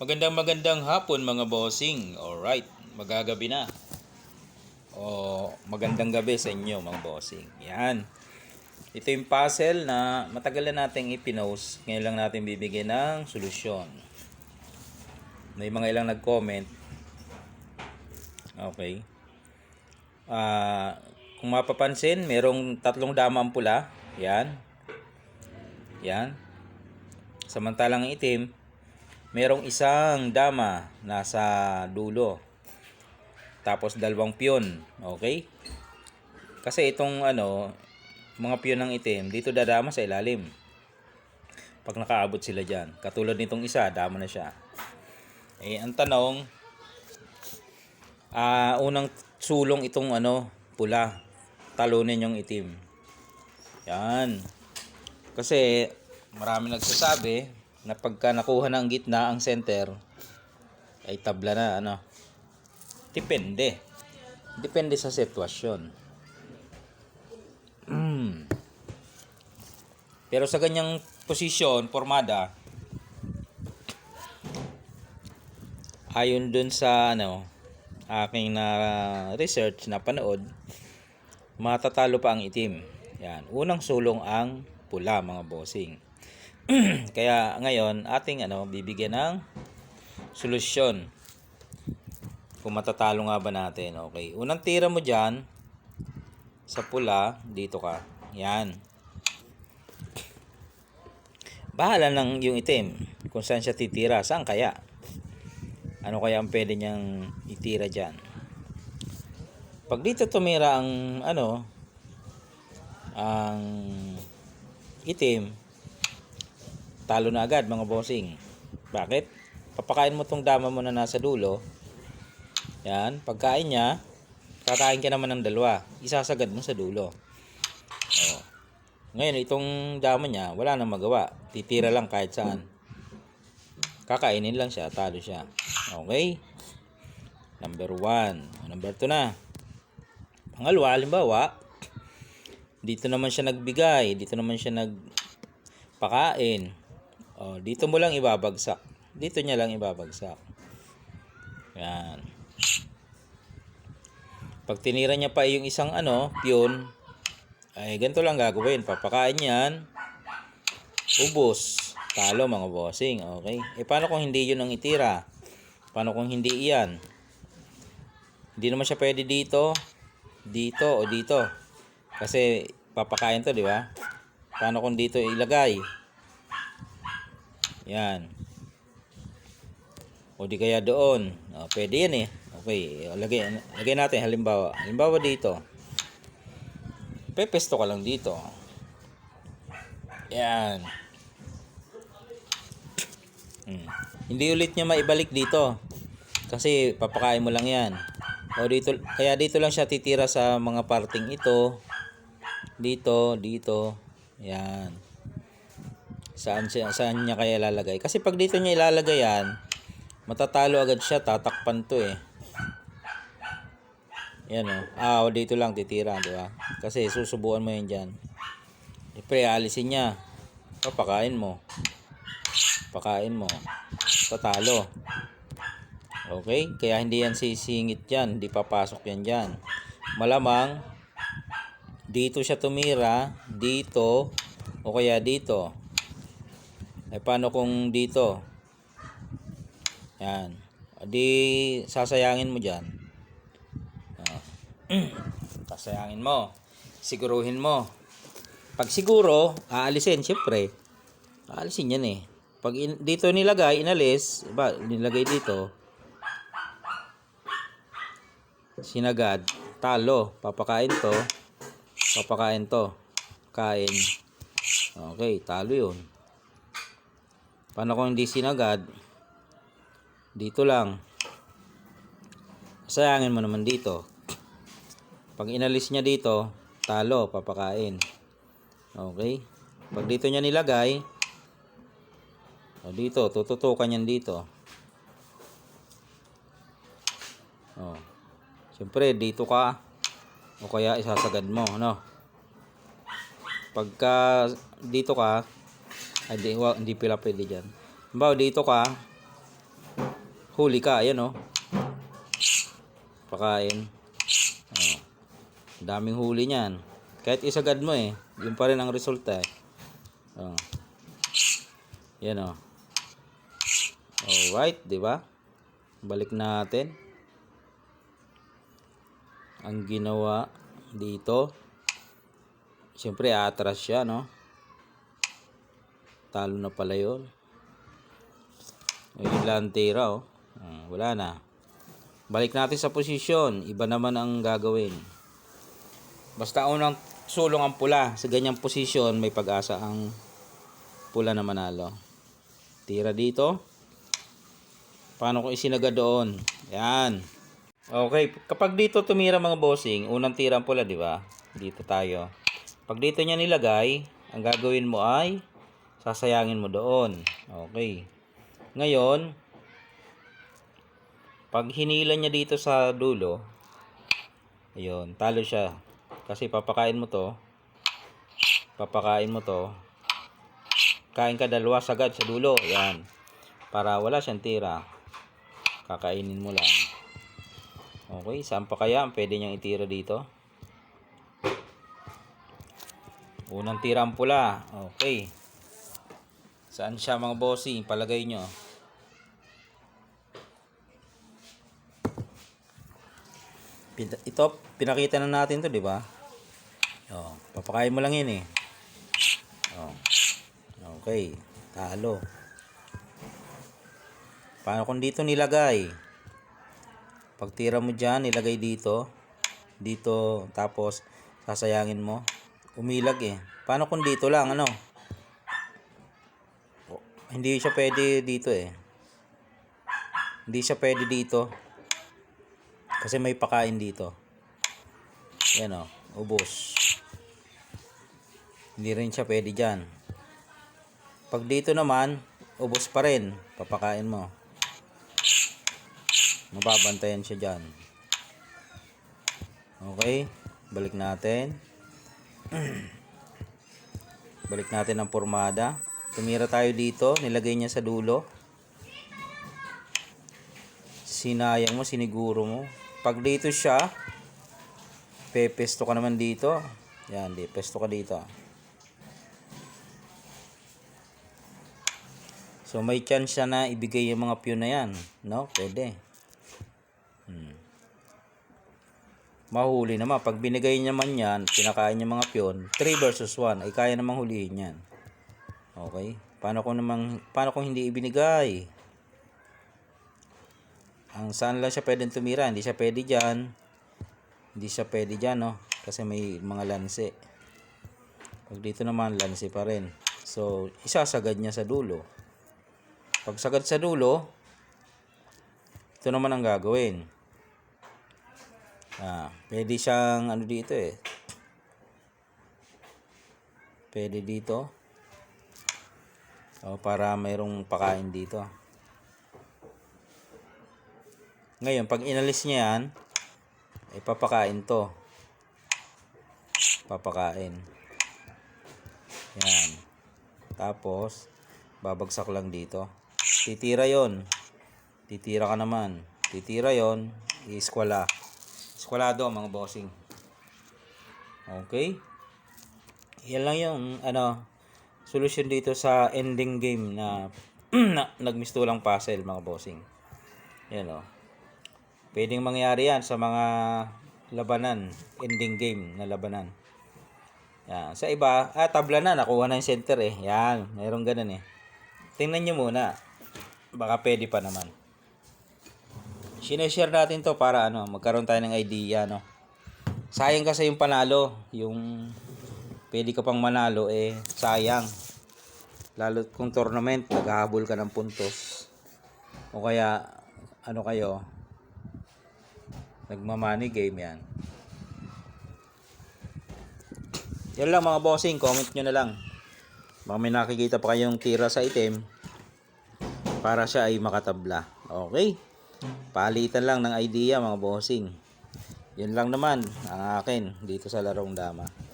Magandang magandang hapon mga bossing. Alright, magagabi na. O magandang gabi sa inyo mga bossing. Yan. Ito yung puzzle na matagal na nating ipinost. Ngayon lang natin bibigyan ng solusyon. May mga ilang nag-comment. Okay. Ah, kung mapapansin, merong tatlong dama ang pula. Yan. Yan. Samantalang ang itim, merong isang dama nasa dulo. Tapos dalawang piyon. Okay? Kasi itong ano, mga piyon ng itim, dito dadama sa ilalim. Pag nakaabot sila dyan. Katulad nitong isa, dama na siya. Eh, ang tanong, ah unang sulong itong ano, pula. Talunin yung itim. Yan. Kasi marami nagsasabi na pagka nakuha na ang gitna, ang center, ay tabla na, ano. Depende. Depende sa sitwasyon. Mm. Pero sa ganyang posisyon, formada, ayon dun sa ano, aking na research na panood, matatalo pa ang itim. Yan. Unang sulong ang pula mga bossing. Kaya ngayon, ating ano, bibigyan ng solusyon. Kung matatalo nga ba natin. Okay. Unang tira mo dyan, sa pula, dito ka. Yan. Bahala ng yung itim. Kung saan siya titira. Saan kaya? Ano kaya ang pwede niyang itira dyan? Pag dito tumira ang ano, ang itim, talo na agad mga bossing. Bakit? Papakain mo tong dama mo na nasa dulo. Yan, pagkain niya, kakain ka naman ng dalawa. Isasagad mo sa dulo. Oh. Ngayon, itong dama niya, wala nang magawa. Titira lang kahit saan. Kakainin lang siya, talo siya. Okay? Number one. Number two na. Pangalawa, halimbawa, dito naman siya nagbigay, dito naman siya nagpakain. Oh, dito mo lang ibabagsak. Dito niya lang ibabagsak. Yan. Pag tinira niya pa yung isang ano, piyon, ay ganito lang gagawin. Papakain yan. Ubos. Talo mga bossing. Okay. Eh paano kung hindi yun ang itira? Paano kung hindi iyan? Hindi naman siya pwede dito, dito o dito. Kasi papakain to, di ba? Paano kung dito ilagay? Yan. O di kaya doon. O, pwede yan eh. Okay, lagay, lagay natin halimbawa. Halimbawa dito. Pepesto ka lang dito. Yan. Hmm. Hindi ulit niya maibalik dito. Kasi papakain mo lang yan. O dito, kaya dito lang siya titira sa mga parting ito. Dito, dito. Yan. Saan, siya, saan niya kaya ilalagay? Kasi pag dito niya ilalagay yan, matatalo agad siya, tatakpan to eh. Yan o. Ah, o, dito lang titira, di ba? Kasi susubuan mo yan dyan. Siyempre, alisin niya. Papakain mo. Pakain mo. Tatalo. Okay? Kaya hindi yan sisingit yan. Hindi papasok yan dyan. Malamang, dito siya tumira, dito, o kaya dito. Eh, paano kung dito? Yan. Di, sasayangin mo dyan. Ah. sasayangin mo. Siguruhin mo. Pag siguro, aalisin, syempre. Aalisin yan eh. Pag in, dito nilagay, inalis, ba, nilagay dito, sinagad, talo, papakain to, papakain to, kain. Okay, talo yun. Paano kung hindi sinagad, dito lang. Sayangin mo naman dito. Pag inalis niya dito, talo, papakain. Okay? Pag dito niya nilagay, o dito, tututukan yan dito. Oh. Siyempre, dito ka. O kaya isasagad mo, no? Pagka dito ka, ay di, wa, hindi pila pwede dyan. Halimbawa, dito ka, huli ka, ayan oh. Pakain. Oh. Daming huli niyan. Kahit isagad mo eh, yun pa rin ang resulta eh. Oh. Yan oh. Alright, di ba? Balik natin. Ang ginawa dito. Siyempre, atras siya, no? Talo na pala yun. Yung lantira, oh. Ah, wala na. Balik natin sa posisyon. Iba naman ang gagawin. Basta unang sulong ang pula. Sa ganyang posisyon, may pag-asa ang pula na manalo. Tira dito. Paano kung isinaga doon? Yan. Okay, kapag dito tumira mga bossing, unang tira ang pula, di ba? Dito tayo. Pag dito niya nilagay, ang gagawin mo ay sasayangin mo doon. Okay. Ngayon, pag hinila niya dito sa dulo, ayun, talo siya. Kasi papakain mo to, papakain mo to, kain ka dalawa sagad sa dulo, yan. Para wala siyang tira. Kakainin mo lang. Okay, saan pa kaya ang pwede niyang itira dito? Unang tira ang pula. Okay. Saan siya mga bossing? Palagay nyo. Ito, pinakita na natin to, di ba? Oh, papakain mo lang yun eh. Oh. Okay, talo. Paano kung dito nilagay? Pag tira mo dyan, nilagay dito. Dito, tapos sasayangin mo. Umilag eh. Paano kung dito lang, ano? Hindi siya pwede dito eh. Hindi siya pwede dito. Kasi may pakain dito. Yan o, ubos. Hindi rin siya pwede dyan. Pag dito naman, ubos pa rin. Papakain mo. Mababantayan siya dyan. Okay. Balik natin. Balik natin ang formada. Tumira tayo dito. Nilagay niya sa dulo. Sinayang mo, siniguro mo. Pag dito siya, pepesto ka naman dito. Yan, di. Pesto ka dito. So may chance siya na ibigay yung mga pew na yan. No? Pwede. Hmm. Mahuli naman. Pag binigay niya man yan, pinakain niya mga piyon, 3 versus 1, ay kaya namang hulihin yan. Okay? Paano kung namang, paano kung hindi ibinigay? Ang saan lang siya pwedeng tumira, hindi siya pwede dyan. Hindi siya pwede dyan, no? Kasi may mga lanse. Pag dito naman, lanse pa rin. So, isasagad niya sa dulo. Pag sagad sa dulo, ito naman ang gagawin. Ah, pwede siyang ano dito eh. Pwede dito. O para mayroong pakain dito. Ngayon, pag inalis niya yan, ay papakain to. Papakain. Yan. Tapos, babagsak lang dito. Titira yon. Titira ka naman. Titira yon. Iskwala. Eskwalado mga bossing. Okay? Yan lang yung ano solution dito sa ending game na, na nagmistulang puzzle mga bossing. Yan o. Pwedeng mangyari yan sa mga labanan, ending game na labanan. Yan. Sa iba, ah, tabla na, nakuha na yung center eh. Yan, mayroong ganun eh. Tingnan nyo muna. Baka pwede pa naman. Sineshare natin to para ano, magkaroon tayo ng idea, no. Sayang kasi yung panalo, yung pwede ka pang manalo eh sayang. Lalo kung tournament, naghahabol ka ng puntos. O kaya ano kayo, nagma-money game yan. Yan lang mga bossing, comment nyo na lang. Baka may nakikita pa kayong tira sa item para siya ay makatabla. Okay? Palitan lang ng idea mga bossing. Yun lang naman ang akin dito sa larong dama.